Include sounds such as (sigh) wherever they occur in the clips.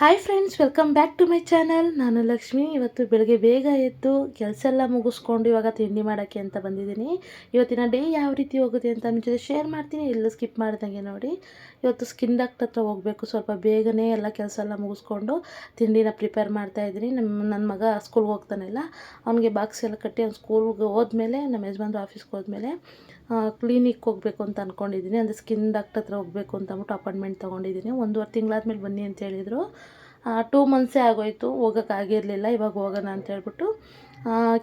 Hi friends welcome back to my channel ನಾನು ಲಕ್ಷ್ಮಿ. ಇವತ್ತು ಬೆಳಗ್ಗೆ ಬೇಗ ಎದ್ದು ಕೆಲಸ ಎಲ್ಲ ಮುಗಿಸ್ಕೊಂಡು ಇವಾಗ ತಿಂಡಿ ಮಾಡೋಕ್ಕೆ ಅಂತ ಬಂದಿದ್ದೀನಿ. ಇವತ್ತಿನ ಡೇ ಯಾವ ರೀತಿ ಹೋಗುತ್ತೆ ಅಂತ ನಿಮ್ಮ ಜೊತೆ ಶೇರ್ ಮಾಡ್ತೀನಿ. ಎಲ್ಲೂ ಸ್ಕಿಪ್ ಮಾಡ್ದಂಗೆ ನೋಡಿ. ಇವತ್ತು ಸ್ಕಿನ್ ಡಾಕ್ಟರ್ ಹತ್ರ ಹೋಗಬೇಕು. ಸ್ವಲ್ಪ ಬೇಗನೆ ಎಲ್ಲ ಕೆಲಸ ಎಲ್ಲ ಮುಗಿಸ್ಕೊಂಡು ತಿಂಡಿನ ಪ್ರಿಪೇರ್ ಮಾಡ್ತಾಯಿದ್ದೀನಿ ನಮ್ಮ, ನನ್ನ ಮಗ ಸ್ಕೂಲ್ಗೆ ಹೋಗ್ತಾನಲ್ಲ ಅವನಿಗೆ ಬಾಕ್ಸ್ ಎಲ್ಲ ಕಟ್ಟಿ ಅವ್ನು ಸ್ಕೂಲ್ಗೆ ಹೋದ್ಮೇಲೆ, ನಮ್ಮ ಯಜಮಾನ್ರು ಆಫೀಸ್ಗೆ ಹೋದ್ಮೇಲೆ ಕ್ಲಿನಿಕ್ ಹೋಗಬೇಕು ಅಂತ ಅಂದ್ಕೊಂಡಿದ್ದೀನಿ ಅಂದರೆ ಸ್ಕಿನ್ ಡಾಕ್ಟರ್ ಹತ್ರ ಹೋಗಬೇಕು ಅಂತ ಅಂದ್ಬಿಟ್ಟು ಅಪಾಯಿಂಟ್ಮೆಂಟ್ ತೊಗೊಂಡಿದ್ದೀನಿ. ಒಂದೂವರೆ ತಿಂಗಳಾದ್ಮೇಲೆ ಬನ್ನಿ ಅಂತ ಹೇಳಿದರು. ಟೂ ಮಂತ್ಸೇ ಆಗೋಯಿತು. ಹೋಗೋಕ್ಕಾಗಿರಲಿಲ್ಲ ಇವಾಗ ಹೋಗೋಣ ಅಂತ ಹೇಳ್ಬಿಟ್ಟು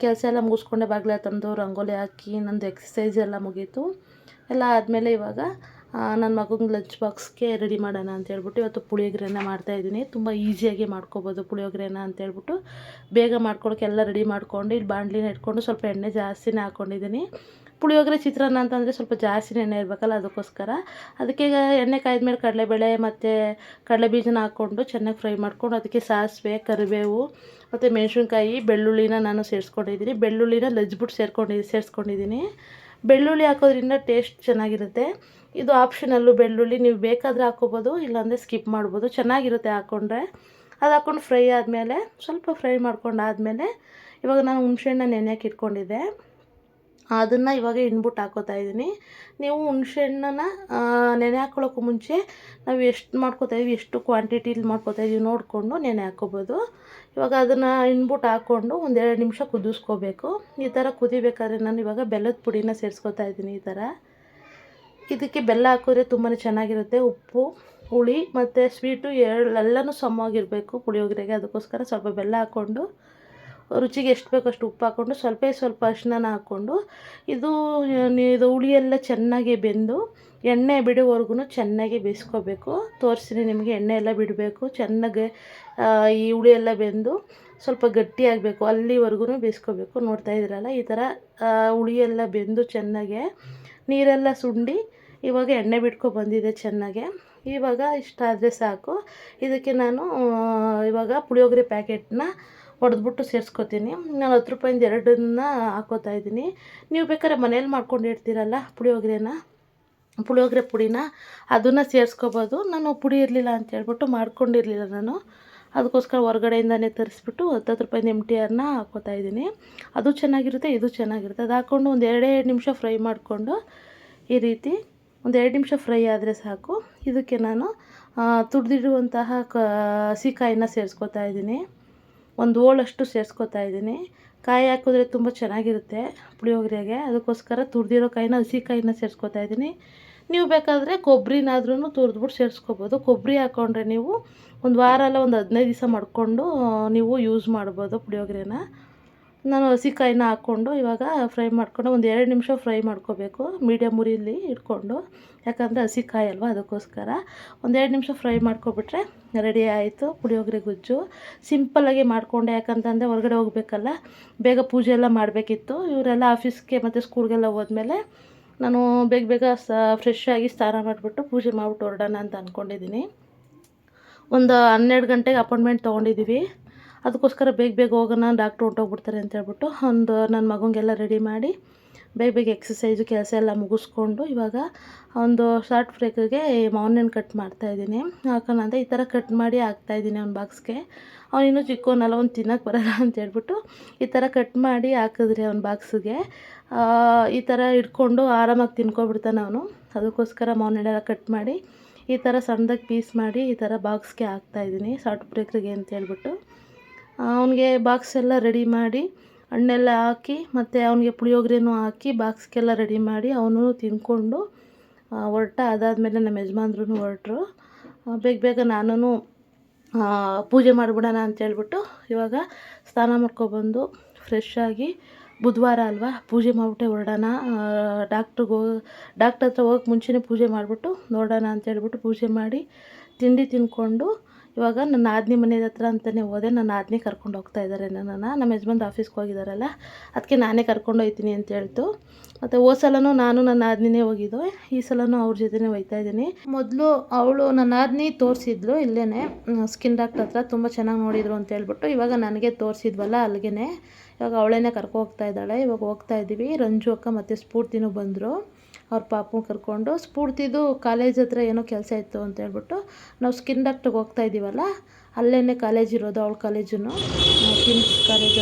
ಕೆಲಸ ಎಲ್ಲ ಮುಗಿಸ್ಕೊಂಡೆ. ಬಾಗಿಲ ತಂದು ರಂಗೋಲಿ ಹಾಕಿ, ನಂದು ಎಕ್ಸಸೈಸ್ ಎಲ್ಲ ಮುಗೀತು. ಎಲ್ಲ ಆದಮೇಲೆ ಇವಾಗ ನನ್ನ ಮಗಂಗೆ ಲಂಚ್ ಬಾಕ್ಸ್ಗೆ ರೆಡಿ ಮಾಡೋಣ ಅಂತ ಹೇಳ್ಬಿಟ್ಟು ಇವತ್ತು ಪುಳಿಯೋಗರೆನ ಮಾಡ್ತಾಯಿದ್ದೀನಿ ತುಂಬ ಈಸಿಯಾಗಿ ಮಾಡ್ಕೊಬೋದು ಪುಳಿಯೋಗರೆನ ಅಂತ ಹೇಳ್ಬಿಟ್ಟು, ಬೇಗ ಮಾಡ್ಕೊಳಕ್ಕೆ ಎಲ್ಲ ರೆಡಿ ಮಾಡ್ಕೊಂಡು, ಇಲ್ಲಿ ಬಾಣಲಿನ ಇಟ್ಕೊಂಡು ಸ್ವಲ್ಪ ಎಣ್ಣೆ ಜಾಸ್ತಿನೇ ಹಾಕ್ಕೊಂಡಿದ್ದೀನಿ ಪುಳಿಯೋಗರೆ ಚಿತ್ರಾನ್ನ ಅಂತಂದರೆ ಸ್ವಲ್ಪ ಜಾಸ್ತಿ ಎಣ್ಣೆ ಇರಬೇಕಲ್ಲ ಅದಕ್ಕೋಸ್ಕರ. ಅದಕ್ಕೆ ಎಣ್ಣೆ ಎಣ್ಣೆ ಕಾಯ್ದ್ಮೇಲೆ ಕಡಲೆಬೇಳೆ ಮತ್ತು ಕಡಲೆ ಬೀಜನ ಹಾಕ್ಕೊಂಡು ಚೆನ್ನಾಗಿ ಫ್ರೈ ಮಾಡ್ಕೊಂಡು ಅದಕ್ಕೆ ಸಾಸಿವೆ, ಕರಿಬೇವು ಮತ್ತು ಮೆಣಸಿನ್ಕಾಯಿ, ಬೆಳ್ಳುಳ್ಳಿನ ನಾನು ಸೇರಿಸ್ಕೊಂಡಿದ್ದೀನಿ. ಬೆಳ್ಳುಳ್ಳಿನ ಲಜ್ಬಿಟ್ಟು ಸೇರ್ಕೊಂಡಿದ್ದೀನಿ ಸೇರಿಸ್ಕೊಂಡಿದ್ದೀನಿ. ಬೆಳ್ಳುಳ್ಳಿ ಹಾಕೋದ್ರಿಂದ ಟೇಸ್ಟ್ ಚೆನ್ನಾಗಿರುತ್ತೆ. ಇದು ಆಪ್ಷನಲ್ಲು ಬೆಳ್ಳುಳ್ಳಿ, ನೀವು ಬೇಕಾದರೆ ಹಾಕೋಬೋದು, ಇಲ್ಲಾಂದರೆ ಸ್ಕಿಪ್ ಮಾಡ್ಬೋದು. ಚೆನ್ನಾಗಿರುತ್ತೆ ಹಾಕ್ಕೊಂಡ್ರೆ ಅದು ಹಾಕ್ಕೊಂಡು ಫ್ರೈ ಆದಮೇಲೆ ಸ್ವಲ್ಪ ಫ್ರೈ ಮಾಡ್ಕೊಂಡಾದಮೇಲೆ ಇವಾಗ ನಾನು ಹುಣ್ಸೆಹಣ್ಣ ನೆನೆಯಕ್ಕೆ ಇಟ್ಕೊಂಡಿದ್ದೆ. ಅದನ್ನು ಇವಾಗ ಹಿಂಡ್ಬಿಟ್ಟು ಹಾಕೋತಾ ಇದ್ದೀನಿ ನೀವು ಹುಣ್ಸೆಹಣ್ಣನ್ನ ನೆನೆ ಹಾಕ್ಕೊಳ್ಳೋಕ್ಕೂ ಮುಂಚೆ ನಾವು ಎಷ್ಟು ಮಾಡ್ಕೋತಾ ಇದೀವಿ, ಎಷ್ಟು ಕ್ವಾಂಟಿಟಿಲಿ ಮಾಡ್ಕೋತಾ ಇದ್ದೀವಿ ನೋಡಿಕೊಂಡು ನೆನೆ ಹಾಕ್ಕೋಬೋದು ಇವಾಗ ಅದನ್ನು ಹಿಂಡ್ಬಿಟ್ಟು ಹಾಕ್ಕೊಂಡು ಒಂದೆರಡು ನಿಮಿಷ ಕುದಿಸ್ಕೋಬೇಕು. ಈ ಥರ ಕುದಿಬೇಕಾದ್ರೆ ನಾನು ಇವಾಗ ಬೆಲ್ಲದ ಪುಡಿನ ಸೇರಿಸ್ಕೊತಾ ಇದ್ದೀನಿ ಈ ಥರ ಇದಕ್ಕೆ ಬೆಲ್ಲ ಹಾಕಿದ್ರೆ ತುಂಬಾ ಚೆನ್ನಾಗಿರುತ್ತೆ. ಉಪ್ಪು, ಹುಳಿ ಮತ್ತು ಸ್ವೀಟು ಎರಡು ಎಲ್ಲನೂ ಸಮವಾಗಿರಬೇಕು ಪುಳಿಯೋಗರೆಗೆ. ಅದಕ್ಕೋಸ್ಕರ ಸ್ವಲ್ಪ ಬೆಲ್ಲ ಹಾಕ್ಕೊಂಡು ರುಚಿಗೆ ಎಷ್ಟು ಬೇಕೋ ಅಷ್ಟು ಉಪ್ಪು ಹಾಕ್ಕೊಂಡು ಸ್ವಲ್ಪ ಸ್ವಲ್ಪ ಅರ್ಶಿನ ಹಾಕ್ಕೊಂಡು ಇದು ಇದು ಹುಳಿಯೆಲ್ಲ ಚೆನ್ನಾಗಿ ಬೆಂದು ಎಣ್ಣೆ ಬಿಡುವವರೆಗೂ ಚೆನ್ನಾಗಿ ಬೇಯಿಸ್ಕೋಬೇಕು. ತೋರಿಸ್ತೀನಿ ನಿಮಗೆ, ಎಣ್ಣೆ ಎಲ್ಲ ಬಿಡಬೇಕು, ಚೆನ್ನಾಗಿ ಈ ಹುಳಿ ಎಲ್ಲ ಬೆಂದು ಸ್ವಲ್ಪ ಗಟ್ಟಿಯಾಗಬೇಕು ಅಲ್ಲಿವರೆಗೂ ಬೇಯಿಸ್ಕೋಬೇಕು. ನೋಡ್ತಾ ಇದ್ದೀರಲ್ಲ, ಈ ಥರ ಹುಳಿ ಎಲ್ಲ ಬೆಂದು ಚೆನ್ನಾಗೆ ನೀರೆಲ್ಲ ಸುಂಡಿ ಇವಾಗ ಎಣ್ಣೆ ಬಿಟ್ಕೊ ಬಂದಿದೆ ಚೆನ್ನಾಗೆ. ಇವಾಗ ಇಷ್ಟ ಆದರೆ ಸಾಕು. ಇದಕ್ಕೆ ನಾನು ಇವಾಗ ಪುಳಿಯೋಗರೆ ಪ್ಯಾಕೆಟ್ನ ಹೊಡೆದ್ಬಿಟ್ಟು ಸೇರಿಸ್ಕೋತೀನಿ. ನಾನು ಹತ್ತು ರೂಪಾಯಿಂದ ಎರಡನ್ನ ಹಾಕೋತಾ ಇದ್ದೀನಿ. ನೀವು ಬೇಕಾದ್ರೆ ಮನೇಲಿ ಮಾಡ್ಕೊಂಡು ಇಡ್ತೀರಲ್ಲ ಪುಳಿಯೋಗರೆನ? ಪುಳಿಯೋಗರೆ ಪುಡಿನ ಅದನ್ನು ಸೇರಿಸ್ಕೋಬೋದು. ನಾನು ಪುಡಿ ಇರಲಿಲ್ಲ ಅಂತ ಹೇಳ್ಬಿಟ್ಟು ಮಾಡ್ಕೊಂಡಿರಲಿಲ್ಲ ನಾನು. ಅದಕ್ಕೋಸ್ಕರ ಹೊರಗಡೆಯಿಂದನೇ ತರಿಸ್ಬಿಟ್ಟು ಹತ್ತತ್ತು ರೂಪಾಯಿಂದ ಎಂ ಟಿ ಆರ್ನ ಹಾಕೋತಾ ಇದ್ದೀನಿ. ಅದು ಚೆನ್ನಾಗಿರುತ್ತೆ, ಇದು ಚೆನ್ನಾಗಿರುತ್ತೆ. ಅದು ಹಾಕ್ಕೊಂಡು ಒಂದು ಎರಡೇ ನಿಮಿಷ ಫ್ರೈ ಮಾಡಿಕೊಂಡು ಈ ರೀತಿ ಒಂದು ಎರಡು ನಿಮಿಷ ಫ್ರೈ ಆದರೆ ಸಾಕು. ಇದಕ್ಕೆ ನಾನು ತುಡ್ದಿಡುವಂತಹ ಕ ಹಸಿಕಾಯಿನ ಸೇರಿಸ್ಕೋತಾ ಇದ್ದೀನಿ. ಒಂದು ಓಳಷ್ಟು ಸೇರಿಸ್ಕೊತಾ ಇದ್ದೀನಿ. ಕಾಯಿ ಹಾಕಿದ್ರೆ ತುಂಬ ಚೆನ್ನಾಗಿರುತ್ತೆ ಪುಳಿಯೋಗರೆಗೆ. ಅದಕ್ಕೋಸ್ಕರ ತುರಿದಿರೋ ಕಾಯಿನ ಹಸಿ ಕಾಯಿನ ಸೇರಿಸ್ಕೊತಾ ಇದ್ದೀನಿ. ನೀವು ಬೇಕಾದರೆ ಕೊಬ್ಬರಿನಾದ್ರೂ ತುರಿದ್ಬಿಟ್ಟು ಸೇರಿಸ್ಕೋಬೋದು. ಕೊಬ್ಬರಿ ಹಾಕ್ಕೊಂಡ್ರೆ ನೀವು ಒಂದು ವಾರ ಅಲ್ಲ ಒಂದು ಹದಿನೈದು ದಿವಸ ಮಾಡಿಕೊಂಡು ನೀವು ಯೂಸ್ ಮಾಡ್ಬೋದು ಪುಳಿಯೋಗರೆನ. ನಾನು ಹಸಿಕಾಯಿನ ಹಾಕ್ಕೊಂಡು ಇವಾಗ ಫ್ರೈ ಮಾಡಿಕೊಂಡು ಒಂದು ಎರಡು ನಿಮಿಷ ಫ್ರೈ ಮಾಡ್ಕೋಬೇಕು. ಮೀಡಿಯಮ್ ಉರಿಲಿ ಇಟ್ಕೊಂಡು. ಯಾಕಂದರೆ ಹಸಿಕಾಯಿ ಅಲ್ವಾ, ಅದಕ್ಕೋಸ್ಕರ. ಒಂದೆರಡು ನಿಮಿಷ ಫ್ರೈ ಮಾಡ್ಕೊಬಿಟ್ರೆ ರೆಡಿ ಆಯಿತು. ಪುಳಿಯೋಗರೆ ಗುಜ್ಜು. ಸಿಂಪಲ್ಲಾಗಿ ಮಾಡಿಕೊಂಡೆ. ಯಾಕಂತಂದರೆ ಹೊರಗಡೆ ಹೋಗಬೇಕಲ್ಲ, ಬೇಗ ಪೂಜೆ ಎಲ್ಲ ಮಾಡಬೇಕಿತ್ತು. ಇವರೆಲ್ಲ ಆಫೀಸ್ಗೆ ಮತ್ತು ಸ್ಕೂಲ್ಗೆಲ್ಲ ಹೋದ್ಮೇಲೆ ನಾನು ಬೇಗ ಬೇಗ ಸ ಫ್ರೆಶ್ ಆಗಿ ಸ್ನಾನ ಮಾಡಿಬಿಟ್ಟು ಪೂಜೆ ಮಾಡಿಬಿಟ್ಟು ಹೊರಡೋಣ ಅಂತ ಅಂದ್ಕೊಂಡಿದ್ದೀನಿ ಒಂದು ಹನ್ನೆರಡು ಗಂಟೆಗೆ ಅಪಾಯಿಂಟ್ಮೆಂಟ್ ತೊಗೊಂಡಿದ್ದೀವಿ. ಅದಕ್ಕೋಸ್ಕರ ಬೇಗ ಬೇಗ ಹೋಗೋಣ ಡಾಕ್ಟ್ರ್ ಹೊಂಟೋಗ್ಬಿಡ್ತಾರೆ ಅಂತ ಹೇಳ್ಬಿಟ್ಟು ಒಂದು ನನ್ನ ಮಗಂಗೆಲ್ಲ ರೆಡಿ ಮಾಡಿ ಬೇಗ ಬೇಗ ಎಕ್ಸಸೈಸು ಕೆಲಸ ಎಲ್ಲ ಮುಗಿಸ್ಕೊಂಡು ಇವಾಗ ಒಂದು ಶಾರ್ಟ್ ಫ್ರೇಕಿಗೆ ಮಾವಿನ ಕಟ್ ಮಾಡ್ತಾಯಿದ್ದೀನಿ ಯಾಕಂದರೆ ಈ ಥರ ಕಟ್ ಮಾಡಿ ಹಾಕ್ತಾಯಿದ್ದೀನಿ ಅವ್ನ ಬಾಕ್ಸ್ಗೆ ಅವ್ನು ಇನ್ನೂ ಚಿಕ್ಕವನಲ್ಲ ಅವ್ನು ತಿನ್ನೋಕೆ ಬರಲ್ಲ ಅಂತ ಹೇಳ್ಬಿಟ್ಟು ಈ ಥರ ಕಟ್ ಮಾಡಿ ಹಾಕಿದ್ರಿ ಅವ್ನ ಬಾಕ್ಸಿಗೆ ಈ ಥರ ಇಟ್ಕೊಂಡು ಆರಾಮಾಗಿ ತಿನ್ಕೊಬಿಡ್ತಾನೆ ಅವನು. ಅದಕ್ಕೋಸ್ಕರ ಮಾವಿನ ಕಟ್ ಮಾಡಿ ಈ ಥರ ಸಣ್ಣದಾಗಿ ಪೀಸ್ ಮಾಡಿ ಈ ಥರ ಬಾಕ್ಸ್ಗೆ ಹಾಕ್ತಾಯಿದ್ದೀನಿ ಶಾರ್ಟ್ ಬ್ರೇಕ್ರಿಗೆ ಅಂತ ಹೇಳ್ಬಿಟ್ಟು. ಅವನಿಗೆ ಬಾಕ್ಸ್ ಎಲ್ಲ ರೆಡಿ ಮಾಡಿ, ಹಣ್ಣೆಲ್ಲ ಹಾಕಿ, ಮತ್ತು ಅವನಿಗೆ ಪುಳಿಯೋಗರೆನೂ ಹಾಕಿ ಬಾಕ್ಸ್ಗೆಲ್ಲ ರೆಡಿ ಮಾಡಿ ಅವನು ತಿಂದ್ಕೊಂಡು ಹೊರಟ ಅದಾದಮೇಲೆ ನಮ್ಮ ಯಜಮಾನ್ರು ಹೊರಟ್ರು. ಬೇಗ ಬೇಗ ನಾನು ಪೂಜೆ ಮಾಡಿಬಿಡೋಣ ಅಂತೇಳ್ಬಿಟ್ಟು ಇವಾಗ ಸ್ನಾನ ಮಾಡ್ಕೊಬಂದು ಫ್ರೆಶ್ ಆಗಿ ಬುಧವಾರ ಅಲ್ವಾ ಪೂಜೆ ಮಾಡಿಬಿಟ್ಟೆ ಹೊರಡೋಣ. ಡಾಕ್ಟ್ರಿಗೆ ಹೋಗಿ ಡಾಕ್ಟ್ರ್ ಹತ್ರ ಹೋಗಕ್ಕೆ ಮುಂಚೆನೇ ಪೂಜೆ ಮಾಡಿಬಿಟ್ಟು ನೋಡೋಣ ಅಂತೇಳ್ಬಿಟ್ಟು ಪೂಜೆ ಮಾಡಿ ತಿಂಡಿ ತಿಂದ್ಕೊಂಡು ಇವಾಗ ನನ್ನ ಆದ್ನಿ ಮನೆ ಹತ್ರ ಅಂತಲೇ ಹೋದೆ. ನನ್ನ ಆದ್ನಿ ಕರ್ಕೊಂಡು ಹೋಗ್ತಾ ಇದ್ದಾರೆ ನನ್ನನ್ನು. ನಮ್ಮ ಯಜಮಾನ್ದು ಆಫೀಸ್ಗೆ ಹೋಗಿದ್ದಾರಲ್ಲ ಅದಕ್ಕೆ ನಾನೇ ಕರ್ಕೊಂಡು ಹೋಗ್ತೀನಿ ಅಂತ ಹೇಳ್ತು. ಮತ್ತು ಹೋದ ಸಲನೂ ನಾನು ನನ್ನ ಆದ್ನಿನೇ ಹೋಗಿದ್ದು. ಈ ಸಲನೂ ಅವ್ರ ಜೊತೆನೇ ಹೋಗ್ತಾ ಇದ್ದೀನಿ. ಮೊದಲು ಅವಳು ನನ್ನ ಆದ್ನಿ ತೋರಿಸಿದ್ಲು ಇಲ್ಲೇ ಸ್ಕಿನ್ ಡಾಕ್ಟರ್ ಹತ್ರ ತುಂಬ ಚೆನ್ನಾಗಿ ನೋಡಿದ್ರು ಅಂತ ಹೇಳ್ಬಿಟ್ಟು ಇವಾಗ ನನಗೆ ತೋರಿಸಿದ್ವಲ್ಲ ಅಲ್ಲಿಗೆ ಇವಾಗ ಅವಳೇನೇ ಕರ್ಕೊ ಹೋಗ್ತಾ ಇದ್ದಾಳೆ. ಇವಾಗ ಹೋಗ್ತಾ ಇದ್ದೀವಿ. ರಂಜು ಅಕ್ಕ ಮತ್ತು ಸ್ಫೂರ್ತಿನೂ ಬಂದರು. ಅವ್ರ ಪಾಪು ಕರ್ಕೊಂಡು ಸ್ಫೂರ್ತಿದು ಕಾಲೇಜ್ ಹತ್ರ ಏನೋ ಕೆಲಸ ಇತ್ತು ಅಂತ ಹೇಳ್ಬಿಟ್ಟು ನಾವು ಸ್ಕಿನ್ ಡಾಕ್ಟ್ರಿಗೆ ಹೋಗ್ತಾ ಇದ್ದೀವಲ್ಲ ಅಲ್ಲೇ ಕಾಲೇಜ್ ಇರೋದು ಅವಳ ಕಾಲೇಜು ಕಿಮ್ಸ್ ಕಾಲೇಜ್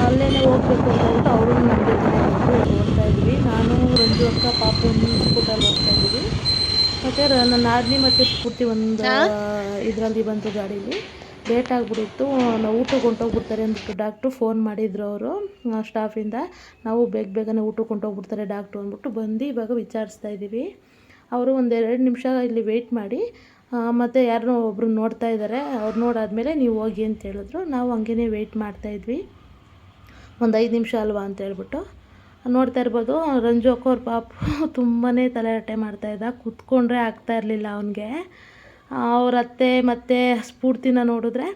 ಅಲ್ಲೇ ಹೋಗ್ಬೇಕು ಅಂತ ಹೇಳ್ಬಿಟ್ಟು ಅವರು ನಮ್ಮ ಜೊತೆ ಬಂದು ಹೋಗ್ತಾ ಇದ್ವಿ. ನಾನು ರಂಜು ಅಕ್ಕ ಪಾಪು ಸ್ಕೂಟಲ್ಲಿ ಹೋಗ್ತಾ ಇದ್ದೀವಿ ಮತ್ತು ನನ್ನ ನಾದಿನಿ ಮತ್ತು ಸ್ಫೂರ್ತಿ ಒಂದು ಇದರಲ್ಲಿ ಬಂತು ಗಾಡೀಲಿ. ಲೇಟ್ ಆಗಿಬಿಟ್ಟಿತ್ತು ನಾವು ಊಟಕ್ಕೆ ಹೊಂಟೋಗ್ಬಿಡ್ತಾರೆ ಅಂದ್ಬಿಟ್ಟು ಡಾಕ್ಟ್ರು ಫೋನ್ ಮಾಡಿದ್ರು ಅವರು ಸ್ಟಾಫಿಂದ ನಾವು ಬೇಗ ಬೇಗನೆ ಊಟಕ್ಕೆ ಹೊಂಟೋಗ್ಬಿಡ್ತಾರೆ ಡಾಕ್ಟ್ರು ಅಂದ್ಬಿಟ್ಟು ಬಂದು ಇವಾಗ ವಿಚಾರಿಸ್ತಾ ಇದ್ದೀವಿ. ಅವರು ಒಂದೆರಡು ನಿಮಿಷ ಇಲ್ಲಿ ವೆಯ್ಟ್ ಮಾಡಿ ಮತ್ತು ಯಾರನ್ನೋ ಒಬ್ಬರು ನೋಡ್ತಾ ಇದ್ದಾರೆ ಅವ್ರು ನೋಡಾದ್ಮೇಲೆ ನೀವು ಹೋಗಿ ಅಂತ ಹೇಳಿದ್ರು. ನಾವು ಹಂಗೇ ವೆಯ್ಟ್ ಮಾಡ್ತಾಯಿದ್ವಿ ಒಂದು ಐದು ನಿಮಿಷ ಅಲ್ವಾ ಅಂತ ಹೇಳ್ಬಿಟ್ಟು. ನೋಡ್ತಾ ಇರ್ಬೋದು, ರಂಜು ಅಕ್ಕೋರ್ ಪಾಪು (laughs) ತುಂಬಾ ತಲೆಹರಟೆ ಮಾಡ್ತಾಯಿದ್ದ ಕೂತ್ಕೊಂಡ್ರೆ ಆಗ್ತಾ ಇರಲಿಲ್ಲ ಅವನಿಗೆ. ಅವ್ರ ಅತ್ತೆ ಮತ್ತು ಸ್ಫೂರ್ತಿನ ನೋಡಿದ್ರೆ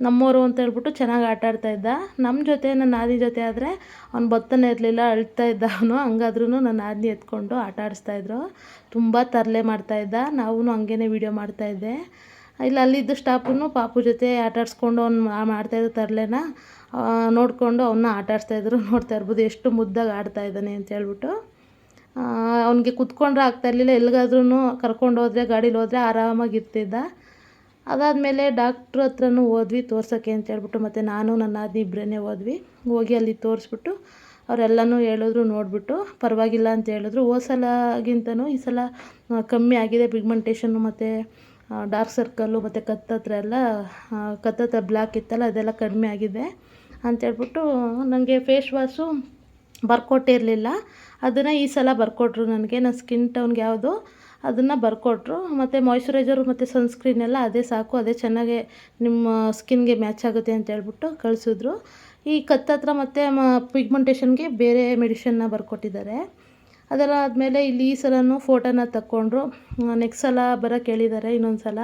ನಮ್ಮೋರು ಅಂತ ಹೇಳ್ಬಿಟ್ಟು ಚೆನ್ನಾಗಿ ಆಟ ಇದ್ದ. ನಮ್ಮ ಜೊತೆ ನನ್ನ ನಾದಿ ಜೊತೆ ಆದರೆ ಅವ್ನು ಬತ್ತನೆ ಇರಲಿಲ್ಲ, ಅಳ್ತಾ ಇದ್ದ ಅವನು. ಹಂಗಾದ್ರೂ ನನ್ನ ನಾದಿನಿ ಎತ್ಕೊಂಡು ಆಟ ಆಡಿಸ್ತಾಯಿದ್ರು ತುಂಬ ತರಲೆ ಮಾಡ್ತಾಯಿದ್ದ ನಾವು ಹಂಗೇ ವೀಡಿಯೋ ಮಾಡ್ತಾಯಿದ್ದೆ ಇಲ್ಲ, ಅಲ್ಲಿದ್ದ ಸ್ಟಾಫನ್ನು ಪಾಪು ಜೊತೆ ಆಟ ಆಡಿಸ್ಕೊಂಡು ಅವ್ನು ಮಾಡ್ತಾಯಿದ್ದ ತರಲೆನ ನೋಡಿಕೊಂಡು ಅವನ್ನ ಆಟ ಆಡಿಸ್ತಾಯಿದ್ರು ನೋಡ್ತಾ ಇರ್ಬೋದು, ಎಷ್ಟು ಮುದ್ದಾಗಿ ಆಡ್ತಾ ಇದ್ದಾನೆ ಅಂತ ಹೇಳ್ಬಿಟ್ಟು. ಅವನಿಗೆ ಕುತ್ಕೊಂಡ್ರೆ ಆಗ್ತಾ ಇರಲಿಲ್ಲ. ಎಲ್ಲಿಗಾದ್ರೂ ಕರ್ಕೊಂಡು ಹೋದರೆ, ಗಾಡೀಲಿ ಹೋದರೆ ಆರಾಮಾಗಿ ಇರ್ತಿದ್ದ. ಅದಾದಮೇಲೆ ಡಾಕ್ಟ್ರ್ ಹತ್ರನೂ ಹೋದ್ವಿ ತೋರ್ಸೋಕ್ಕೆ ಅಂತ ಹೇಳ್ಬಿಟ್ಟು ಮತ್ತು ನಾನು, ನನ್ನ ನಾದಿನಿ ಇಬ್ಬರೇ ಹೋದ್ವಿ. ಹೋಗಿ ಅಲ್ಲಿ ತೋರಿಸ್ಬಿಟ್ಟು ಅವರೆಲ್ಲನೂ ಹೇಳಿದ್ರು, ನೋಡಿಬಿಟ್ಟು ಪರವಾಗಿಲ್ಲ ಅಂತ ಹೇಳಿದ್ರು. ಹೋದ ಸಲಗಿಂತನೂ ಈ ಸಲ ಕಮ್ಮಿ ಆಗಿದೆ. ಪಿಗ್ಮೆಂಟೇಷನ್ನು ಮತ್ತು ಡಾರ್ಕ್ ಸರ್ಕಲ್ಲು ಮತ್ತು ಕತ್ತತ್ರ ಎಲ್ಲ ಕತ್ತತ್ರ ಬ್ಲ್ಯಾಕ್ ಇತ್ತಲ್ಲ, ಅದೆಲ್ಲ ಕಡಿಮೆ ಆಗಿದೆ ಅಂತೇಳ್ಬಿಟ್ಟು ನನಗೆ ಫೇಸ್ ವಾಶು ಬರ್ಕೊಟ್ಟಿರಲಿಲ್ಲ. ಅದನ್ನು ಈ ಸಲ ಬರ್ಕೊಟ್ರು ನನಗೆ. ನನ್ನ ಸ್ಕಿನ್ ಟೋನ್ಗೆ ಯಾವುದು ಅದನ್ನು ಬರ್ಕೊಟ್ರು. ಮತ್ತು ಮಾಯ್ಶ್ಚರೈಸರು ಮತ್ತು ಸನ್ಸ್ಕ್ರೀನ್ ಎಲ್ಲ ಅದೇ ಸಾಕು, ಅದೇ ಚೆನ್ನಾಗೆ ನಿಮ್ಮ ಸ್ಕಿನ್ಗೆ ಮ್ಯಾಚ್ ಆಗುತ್ತೆ ಅಂತ ಹೇಳ್ಬಿಟ್ಟು ಕಳಿಸಿದ್ರು. ಈ ಕತ್ತತ್ರ ಮತ್ತು ಪಿಗ್ಮೆಂಟೇಷನ್ಗೆ ಬೇರೆ ಮೆಡಿಷನ್ನ ಬರ್ಕೊಟ್ಟಿದ್ದಾರೆ. ಅದೆಲ್ಲ ಆದಮೇಲೆ ಇಲ್ಲಿ ಈ ಸಲನೂ ಫೋಟೋನ ತಕ್ಕೊಂಡ್ರು. ನೆಕ್ಸ್ಟ್ ಸಲ ಬರೋಕ್ಕೆ ಹೇಳಿದ್ದಾರೆ ಇನ್ನೊಂದು ಸಲ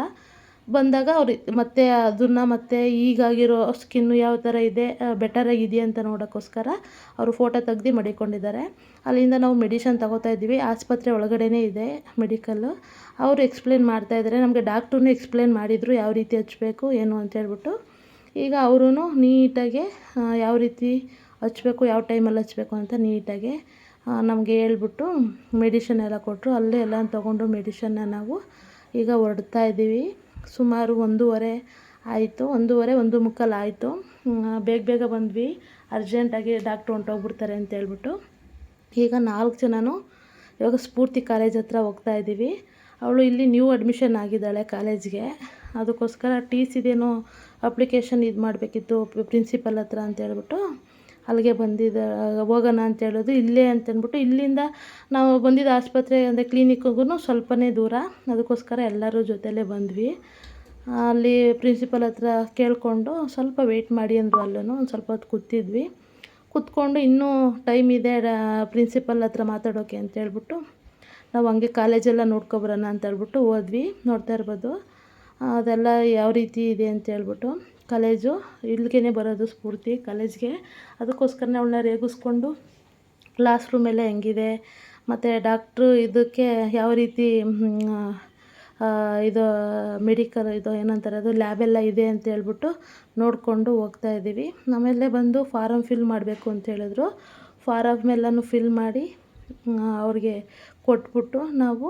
ಬಂದಾಗ ಅವ್ರು ಮತ್ತೆ ಅದನ್ನು ಮತ್ತೆ ಈಗಾಗಿರೋ ಸ್ಕಿನ್ನು ಯಾವ ಥರ ಇದೆ ಬೆಟರಾಗಿದೆಯಾ ಅಂತ ನೋಡೋಕ್ಕೋಸ್ಕರ ಅವರು ಫೋಟೋ ತೆಗ್ದು ಮಡಿಕೊಂಡಿದ್ದಾರೆ. ಅಲ್ಲಿಂದ ನಾವು ಮೆಡಿಷನ್ ತಗೋತಾ ಇದ್ದೀವಿ. ಆಸ್ಪತ್ರೆ ಒಳಗಡೆನೇ ಇದೆ ಮೆಡಿಕಲ್ಲು ಅವರು ಎಕ್ಸ್ಪ್ಲೇನ್ ಮಾಡ್ತಾಯಿದ್ದಾರೆ ನಮಗೆ ಡಾಕ್ಟ್ರೂ ಎಕ್ಸ್ಪ್ಲೇನ್ ಮಾಡಿದರು ಯಾವ ರೀತಿ ಹಚ್ಚಬೇಕು ಏನು ಅಂತ ಹೇಳ್ಬಿಟ್ಟು. ಈಗ ಅವರೂ ನೀಟಾಗೆ ಯಾವ ರೀತಿ ಹಚ್ಚಬೇಕು ಯಾವ ಟೈಮಲ್ಲಿ ಹಚ್ಚಬೇಕು ಅಂತ ನೀಟಾಗೆ ನಮಗೆ ಹೇಳ್ಬಿಟ್ಟು ಮೆಡಿಷನ್ ಎಲ್ಲ ಕೊಟ್ಟರು ಅಲ್ಲೇ ಎಲ್ಲ ತೊಗೊಂಡು ಮೆಡಿಷನ್ನ ನಾವು ಈಗ ಹೊರಡ್ತಾ ಇದ್ದೀವಿ. ಸುಮಾರು ಒಂದೂವರೆ ಆಯಿತು, ಒಂದೂವರೆ, ಒಂದು ಮುಕ್ಕಾಲು ಆಯಿತು. ಬೇಗ ಬೇಗ ಬಂದ್ವಿ. ಅರ್ಜೆಂಟಾಗಿ ಡಾಕ್ಟ್ರ್ ಹೊಂಟೋಗ್ಬಿಡ್ತಾರೆ ಅಂತ ಹೇಳ್ಬಿಟ್ಟು. ಈಗ ನಾಲ್ಕು ಜನನೂ ಇವಾಗ ಸ್ಫೂರ್ತಿ ಕಾಲೇಜ್ ಹತ್ರ ಹೋಗ್ತಾ ಇದ್ದೀವಿ. ಅವಳು ಇಲ್ಲಿ ನ್ಯೂ ಅಡ್ಮಿಷನ್ ಆಗಿದ್ದಾಳೆ ಕಾಲೇಜ್ಗೆ. ಅದಕ್ಕೋಸ್ಕರ ಟಿ ಸಿದೇನೋ ಅಪ್ಲಿಕೇಶನ್ ಇದು ಮಾಡಬೇಕಿತ್ತು ಪ್ರಿನ್ಸಿಪಲ್ ಹತ್ರ ಅಂತ ಹೇಳ್ಬಿಟ್ಟು. ಅಲ್ಲಿಗೆ ಬಂದಿದ್ದ, ಹೋಗೋಣ ಅಂತ ಹೇಳೋದು ಇಲ್ಲೇ ಅಂತಂದ್ಬಿಟ್ಟು ಇಲ್ಲಿಂದ ನಾವು ಬಂದಿದ್ದ ಆಸ್ಪತ್ರೆ ಅಂದರೆ ಕ್ಲಿನಿಕ್ಗೂ ಸ್ವಲ್ಪನೇ ದೂರ. ಅದಕ್ಕೋಸ್ಕರ ಎಲ್ಲರೂ ಜೊತೆಲೇ ಬಂದ್ವಿ. ಅಲ್ಲಿ ಪ್ರಿನ್ಸಿಪಲ್ ಹತ್ರ ಕೇಳಿಕೊಂಡು ಸ್ವಲ್ಪ ವೆಯ್ಟ್ ಮಾಡಿ ಅಂದರು ಅಲ್ಲೂ ಒಂದು ಸ್ವಲ್ಪ ಹೊತ್ತು ಕೂತಿದ್ವಿ. ಕೂತ್ಕೊಂಡು ಇನ್ನೂ ಟೈಮ್ ಇದೆ ಪ್ರಿನ್ಸಿಪಲ್ ಹತ್ರ ಮಾತಾಡೋಕೆ ಅಂತ ಹೇಳ್ಬಿಟ್ಟು ನಾವು ಹಂಗೆ ಕಾಲೇಜೆಲ್ಲ ನೋಡ್ಕೊಬರೋಣ ಅಂತ ಹೇಳ್ಬಿಟ್ಟು ಹೋದ್ವಿ, ನೋಡ್ತಾ ಇರ್ಬೋದು. ಅದೆಲ್ಲ ಯಾವ ರೀತಿ ಇದೆ ಅಂತ ಹೇಳ್ಬಿಟ್ಟು. ಕಾಲೇಜು ಇಲ್ಲಿಗೆ ಬರೋದು ಸ್ಫೂರ್ತಿ ಕಾಲೇಜ್ಗೆ. ಅದಕ್ಕೋಸ್ಕರನೇ ಅವಳನ್ನ ರೇಗಿಸ್ಕೊಂಡು ಕ್ಲಾಸ್ ರೂಮೆಲ್ಲ ಹೆಂಗಿದೆ, ಮತ್ತು ಡಾಕ್ಟ್ರು ಇದಕ್ಕೆ ಯಾವ ರೀತಿ ಇದು ಮೆಡಿಕಲ್ ಇದು ಏನಂತಾರೆ, ಅದು ಲ್ಯಾಬೆಲ್ಲ ಇದೆ ಅಂತ ಹೇಳ್ಬಿಟ್ಟು ನೋಡಿಕೊಂಡು ಹೋಗ್ತಾ ಇದ್ದೀವಿ. ಆಮೇಲೆ ಬಂದು ಫಾರಮ್ ಫಿಲ್ ಮಾಡಬೇಕು ಅಂತ ಹೇಳಿದ್ರು. ಫಾರಮ್ ಎಲ್ಲನೂ ಫಿಲ್ ಮಾಡಿ ಅವ್ರಿಗೆ ಕೊಟ್ಬಿಟ್ಟು ನಾವು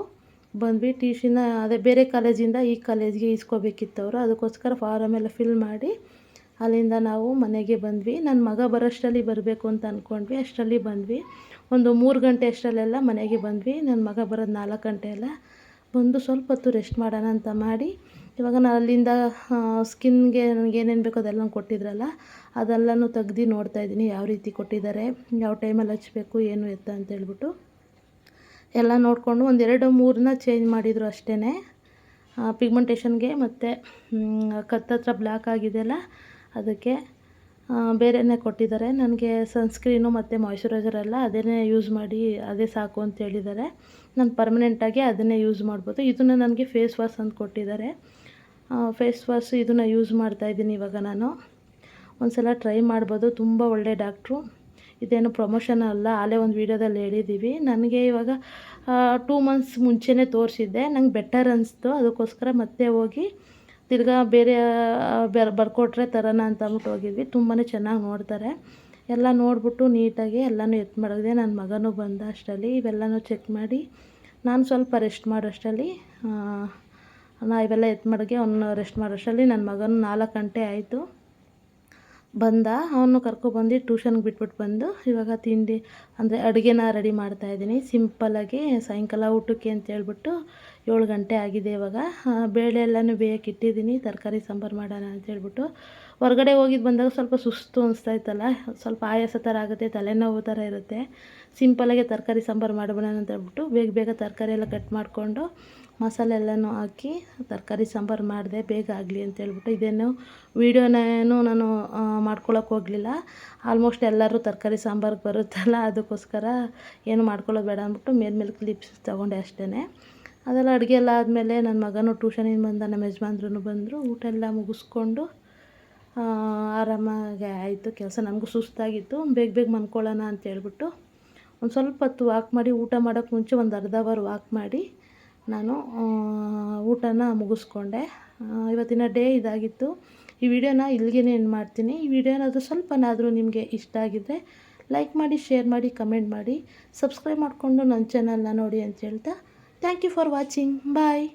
ಬಂದ್ವಿ. ಟಿ ಶಿನ ಅದೇ ಬೇರೆ ಕಾಲೇಜಿಂದ ಈ ಕಾಲೇಜ್ಗೆ ಇಸ್ಕೋಬೇಕಿತ್ತು ಅವರು ಅದಕ್ಕೋಸ್ಕರ ಫಾರಮ್ ಎಲ್ಲ ಫಿಲ್ ಮಾಡಿ ಅಲ್ಲಿಂದ ನಾವು ಮನೆಗೆ ಬಂದ್ವಿ. ನನ್ನ ಮಗ ಬರೋಷ್ಟರಲ್ಲಿ ಬರಬೇಕು ಅಂತ ಅಂದ್ಕೊಂಡ್ವಿ ಅಷ್ಟರಲ್ಲಿ ಬಂದ್ವಿ. ಒಂದು ಮೂರು ಗಂಟೆ ಅಷ್ಟರಲ್ಲೆಲ್ಲ ಮನೆಗೆ ಬಂದ್ವಿ. ನನ್ನ ಮಗ ಬರೋದು ನಾಲ್ಕು ಗಂಟೆ ಎಲ್ಲ ಬಂದು ಸ್ವಲ್ಪ ಹೊತ್ತು ರೆಸ್ಟ್ ಮಾಡೋಣ ಅಂತ ಮಾಡಿ ಇವಾಗ ನಾನು ಅಲ್ಲಿಂದ ಸ್ಕಿನ್ಗೆ ನನಗೆ ಏನೇನು ಬೇಕೋ ಅದೆಲ್ಲ ಕೊಟ್ಟಿದ್ರಲ್ಲ, ಅದೆಲ್ಲನೂ ತೆಗ್ದು ನೋಡ್ತಾ ಇದ್ದೀನಿ. ಯಾವ ರೀತಿ ಕೊಟ್ಟಿದ್ದಾರೆ, ಯಾವ ಟೈಮಲ್ಲಿ ಹಚ್ಚಬೇಕು ಏನು ಎತ್ತ ಅಂತ ಹೇಳ್ಬಿಟ್ಟು. ಎಲ್ಲ ನೋಡಿಕೊಂಡು ಒಂದೆರಡು ಮೂರನ್ನ ಚೇಂಜ್ ಮಾಡಿದರು ಅಷ್ಟೇ ಪಿಗ್ಮೆಂಟೇಷನ್ಗೆ ಮತ್ತು ಕತ್ತತ್ರ ಬ್ಲ್ಯಾಕ್ ಆಗಿದೆಯಲ್ಲ ಅದಕ್ಕೆ ಬೇರೆಯೇ ಕೊಟ್ಟಿದ್ದಾರೆ. ನನಗೆ ಸನ್ಸ್ಕ್ರೀನು ಮತ್ತು ಮಾಯ್ಶ್ಚರೈಸರ್ ಎಲ್ಲ ಅದೇ ಯೂಸ್ ಮಾಡಿ ಅದೇ ಸಾಕು ಅಂತ ಹೇಳಿದ್ದಾರೆ. ನಾನು ಪರ್ಮನೆಂಟಾಗಿ ಅದನ್ನೇ ಯೂಸ್ ಮಾಡ್ಬೋದು. ಇದನ್ನು ನನಗೆ ಫೇಸ್ ವಾಶ್ ಅಂತ ಕೊಟ್ಟಿದ್ದಾರೆ. ಫೇಸ್ ವಾಶ್ ಇದನ್ನು ಯೂಸ್ ಮಾಡ್ತಾಯಿದ್ದೀನಿ ಇವಾಗ ನಾನು. ಒಂದು ಸಲ ಟ್ರೈ ಮಾಡ್ಬೋದು. ತುಂಬ ಒಳ್ಳೆಯ ಡಾಕ್ಟ್ರು ಇದೇನು ಪ್ರಮೋಷನ್ ಅಲ್ಲ, ಅಲ್ಲೇ ಒಂದು ವೀಡಿಯೋದಲ್ಲಿ ಹೇಳಿದ್ದೀವಿ ನನಗೆ ಇವಾಗ ಟೂ ಮಂತ್ಸ್ ಮುಂಚೆನೇ ತೋರಿಸಿದ್ದೆ. ನಂಗೆ ಬೆಟರ್ ಅನಿಸ್ತು. ಅದಕ್ಕೋಸ್ಕರ ಮತ್ತೆ ಹೋಗಿ ತಿರ್ಗಾ ಬೇರೆ ಬೇರೆ, ಬರ್ಕೊಟ್ರೆ ತರೋಣ ಅಂತ ಅಂದ್ಬಿಟ್ಟು ಹೋಗಿದ್ವಿ. ತುಂಬಾ ಚೆನ್ನಾಗಿ ನೋಡ್ತಾರೆ. ಎಲ್ಲ ನೋಡಿಬಿಟ್ಟು ನೀಟಾಗಿ ಎಲ್ಲನೂ ಎತ್ತು ಮಾಡಿದೆ. ನನ್ನ ಮಗನೂ ಬಂದ ಅಷ್ಟರಲ್ಲಿ. ಇವೆಲ್ಲನೂ ಚೆಕ್ ಮಾಡಿ ನಾನು ಸ್ವಲ್ಪ ರೆಸ್ಟ್ ಮಾಡೋಷ್ಟರಲ್ಲಿ ನಾ ಇವೆಲ್ಲ ಎತ್ತು ಮಾಡಿಗೆ ಒಂದು ರೆಸ್ಟ್ ಮಾಡೋಷ್ಟರಲ್ಲಿ ನನ್ನ ಮಗನ ನಾಲ್ಕು ಗಂಟೆ ಆಯಿತು. ಬಂದ, ಅವನು ಕರ್ಕೊಬಂದು ಟ್ಯೂಷನ್ಗೆ ಬಿಟ್ಬಿಟ್ಟು ಬಂದು ಇವಾಗ ತಿಂಡಿ, ಅಂದರೆ ಅಡುಗೆನ ರೆಡಿ ಮಾಡ್ತಾಯಿದ್ದೀನಿ ಸಿಂಪಲ್ಲಾಗಿ ಸಾಯಂಕಾಲ ಊಟಕ್ಕೆ ಅಂತ ಹೇಳ್ಬಿಟ್ಟು ಏಳು ಗಂಟೆ ಆಗಿದೆ ಇವಾಗ. ಬೇಳೆ ಎಲ್ಲನೂ ಬೇಯಕ್ಕೆ ಇಟ್ಟಿದ್ದೀನಿ, ತರಕಾರಿ ಸಾಂಬಾರು ಮಾಡೋಣ ಅಂತ ಹೇಳ್ಬಿಟ್ಟು. ಹೊರಗಡೆ ಹೋಗಿದ್ದು ಬಂದಾಗ ಸ್ವಲ್ಪ ಸುಸ್ತು ಅನಿಸ್ತಾ ಇತ್ತಲ್ಲ ಸ್ವಲ್ಪ ಆಯಾಸ ಥರ ಆಗುತ್ತೆ, ತಲೆನೋವು ಥರ ಇರುತ್ತೆ. ಸಿಂಪಲಾಗಿ ತರಕಾರಿ ಸಾಂಬಾರು ಮಾಡ್ಬೋಣ ಅಂತ ಹೇಳ್ಬಿಟ್ಟು ಬೇಗ ಬೇಗ ತರಕಾರಿ ಎಲ್ಲ ಕಟ್ ಮಾಡಿಕೊಂಡು ಮಸಾಲೆ ಎಲ್ಲನೂ ಹಾಕಿ ತರಕಾರಿ ಸಾಂಬಾರು ಮಾಡಿದೆ, ಬೇಗ ಆಗಲಿ ಅಂತ ಹೇಳ್ಬಿಟ್ಟು. ಇದೇನು ವೀಡಿಯೋನೇನು ನಾನು ಮಾಡ್ಕೊಳಕ್ಕೆ ಹೋಗಲಿಲ್ಲ. ಆಲ್ಮೋಸ್ಟ್ ಎಲ್ಲರೂ ತರಕಾರಿ ಸಾಂಬಾರಿಗೆ ಬರುತ್ತಲ್ಲ, ಅದಕ್ಕೋಸ್ಕರ ಏನು ಮಾಡ್ಕೊಳ್ಳೋದು ಬೇಡ ಅಂದ್ಬಿಟ್ಟು ಮೇಲ್ಮೇಲೆ ಕ್ಲಿಪ್ಸ್ ತೊಗೊಂಡೆ ಅಷ್ಟೇ ಅದೆಲ್ಲ ಅಡುಗೆ ಎಲ್ಲ ಆದಮೇಲೆ ನನ್ನ ಮಗನೂ ಟ್ಯೂಷನಿಂದ ಬಂದ, ನಮ್ಮ ಯಜಮಾನ್ರೂ ಬಂದರು. ಊಟ ಎಲ್ಲ ಮುಗಿಸ್ಕೊಂಡು ಆರಾಮಾಗಿ ಆಯಿತು. ಕೆಲಸ ನಮಗೂ ಸುಸ್ತಾಗಿತ್ತು. ಬೇಗ ಬೇಗ ಮನ್ಕೊಳ್ಳೋಣ ಅಂತ ಹೇಳ್ಬಿಟ್ಟು ಒಂದು ಸ್ವಲ್ಪ ಹೊತ್ತು ವಾಕ್ ಮಾಡಿ, ಊಟ ಮಾಡೋಕ್ಕೆ ಮುಂಚೆ ಒಂದು ಅರ್ಧ ಅವರ್ ವಾಕ್ ಮಾಡಿ ನಾನು ಊಟನ ಮುಗಿಸ್ಕೊಂಡೆ. ಇವತ್ತಿನ ಡೇ ಇದಾಗಿತ್ತು. ಈ ವಿಡಿಯೋನ ಇಲ್ಲಿಗೆ ಏನು ಮಾಡ್ತೀನಿ. ಈ ವಿಡಿಯೋನಾದರೂ ಸ್ವಲ್ಪನಾದರೂ ನಿಮಗೆ ಇಷ್ಟ ಆಗಿದ್ದರೆ ಲೈಕ್ ಮಾಡಿ ಶೇರ್ ಮಾಡಿ ಕಮೆಂಟ್ ಮಾಡಿ ಸಬ್ಸ್ಕ್ರೈಬ್ ಮಾಡಿಕೊಂಡು ನನ್ನ ಚಾನಲ್ನ ನೋಡಿ ಅಂತ ಹೇಳ್ತಾ thank you for watching bye